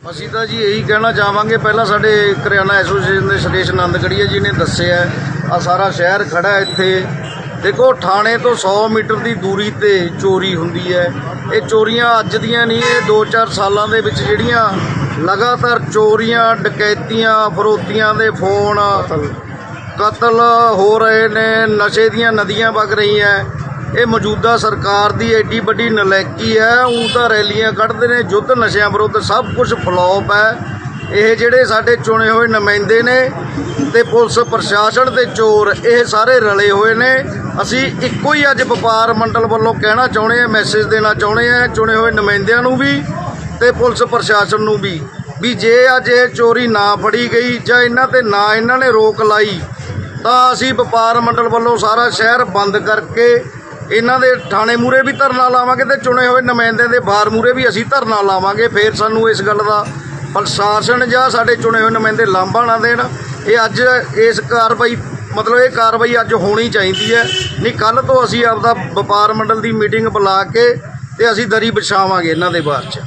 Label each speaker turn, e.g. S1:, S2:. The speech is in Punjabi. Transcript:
S1: ਅਸੀਂ ਤਾਂ ਜੀ ਇਹੀ ਕਹਿਣਾ ਚਾਹਾਂਗੇ, ਪਹਿਲਾਂ ਸਾਡੇ ਕਰਿਆਨਾ ਐਸੋਸੀਏਸ਼ਨ ਦੇ ਸੁਰੇਸ਼ ਆਨੰਦਗੜੀਆ ਜੀ ਨੇ ਦੱਸਿਆ ਆ ਸਾਰਾ ਸ਼ਹਿਰ ਖੜਾ ਹੈ ਇੱਥੇ। ਦੇਖੋ, ਥਾਣੇ ਤੋਂ 100 ਮੀਟਰ ਦੀ ਦੂਰੀ ਤੇ ਚੋਰੀ ਹੁੰਦੀ ਹੈ। ਇਹ ਚੋਰੀਆਂ ਅੱਜ ਦੀਆਂ ਨਹੀਂ, ਇਹ 2-4 ਸਾਲਾਂ ਦੇ ਵਿੱਚ ਜਿਹੜੀਆਂ ਲਗਾਤਾਰ ਚੋਰੀਆਂ, ਡਕੈਤੀਆਂ, ਫਰੋਤੀਆਂ ਦੇ ਫੋਨ, ਕਤਲ ਹੋ ਰਹੇ ਨੇ, ਨਸ਼ੇ ਦੀਆਂ ਨਦੀਆਂ ਵਗ ਰਹੀਆਂ। ਇਹ ਮੌਜੂਦਾ ਸਰਕਾਰ ਦੀ ਐਡੀ ਵੱਡੀ ਨਲੈਕੀ ਹੈ ਉਹ ਤਾਂ ਰੈਲੀਆਂ ਕੱਢਦੇ ਨੇ ਯੁੱਧ ਨਸ਼ਿਆਂ ਵਿਰੁੱਧ ਸਭ ਕੁਝ ਫਲੋਪ ਹੈ। ਇਹ ਜਿਹੜੇ ਸਾਡੇ ਚੁਣੇ ਹੋਏ ਨੁਮਾਇੰਦੇ ਨੇ ਤੇ ਪੁਲਿਸ ਪ੍ਰਸ਼ਾਸਨ ਤੇ ਚੋਰ, ਇਹ ਸਾਰੇ ਰਲੇ ਹੋਏ ਨੇ। ਅਸੀਂ ਇੱਕੋ ਹੀ ਅੱਜ ਵਪਾਰ ਮੰਡਲ ਵੱਲੋਂ ਕਹਿਣਾ ਚਾਹੁੰਦੇ ਆ ਮੈਸੇਜ ਦੇਣਾ ਚਾਹੁੰਦੇ ਆ ਚੁਣੇ ਹੋਏ ਨੁਮਾਇੰਦਿਆਂ ਨੂੰ ਵੀ ਤੇ ਪੁਲਿਸ ਪ੍ਰਸ਼ਾਸਨ ਨੂੰ ਵੀ ਵੀ ਜੇ ਅੱਜ ਇਹ ਚੋਰੀ ਨਾ ਫੜੀ ਗਈ ਜਾਂ ਇਹਨਾਂ ਤੇ ਨਾ ਇਹਨਾਂ ਨੇ ਰੋਕ ਲਾਈ, ਤਾਂ ਅਸੀਂ ਵਪਾਰ ਮੰਡਲ ਵੱਲੋਂ ਸਾਰਾ ਸ਼ਹਿਰ ਬੰਦ ਕਰਕੇ ਇਹਨਾਂ ਦੇ ਥਾਣੇ ਮੂਰੇ ਵੀ ਧਰਨਾ ਲਾਵਾਂਗੇ ਤੇ ਚੁਣੇ ਹੋਏ ਨੁਮਾਇੰਦਿਆਂ ਦੇ ਬਾਰ ਮੂਰੇ ਵੀ ਅਸੀਂ ਧਰਨਾ ਲਾਵਾਂਗੇ। ਫੇਰ ਸਾਨੂੰ ਇਸ ਗੱਲ ਦਾ ਪ੍ਰਸ਼ਾਸਨ ਜਾਂ ਸਾਡੇ ਚੁਣੇ ਹੋਏ ਨੁਮਾਇੰਦੇ ਲਾਂਭਾ ਨਾ ਦੇਣ। ਇਹ ਅੱਜ ਇਸ ਕਾਰਵਾਈ, ਮਤਲਬ ਇਹ ਕਾਰਵਾਈ ਅੱਜ ਹੋਣੀ ਚਾਹੀਦੀ ਹੈ। ਨਹੀਂ ਕੱਲ ਤੋਂ ਅਸੀਂ ਆਪਦਾ ਵਪਾਰ ਮੰਡਲ ਦੀ ਮੀਟਿੰਗ ਬੁਲਾ ਕੇ ਤੇ ਅਸੀਂ ਦਰੀ ਵਿਛਾਵਾਂਗੇ ਇਹਨਾਂ ਦੇ ਬਾਰੇ 'ਚ।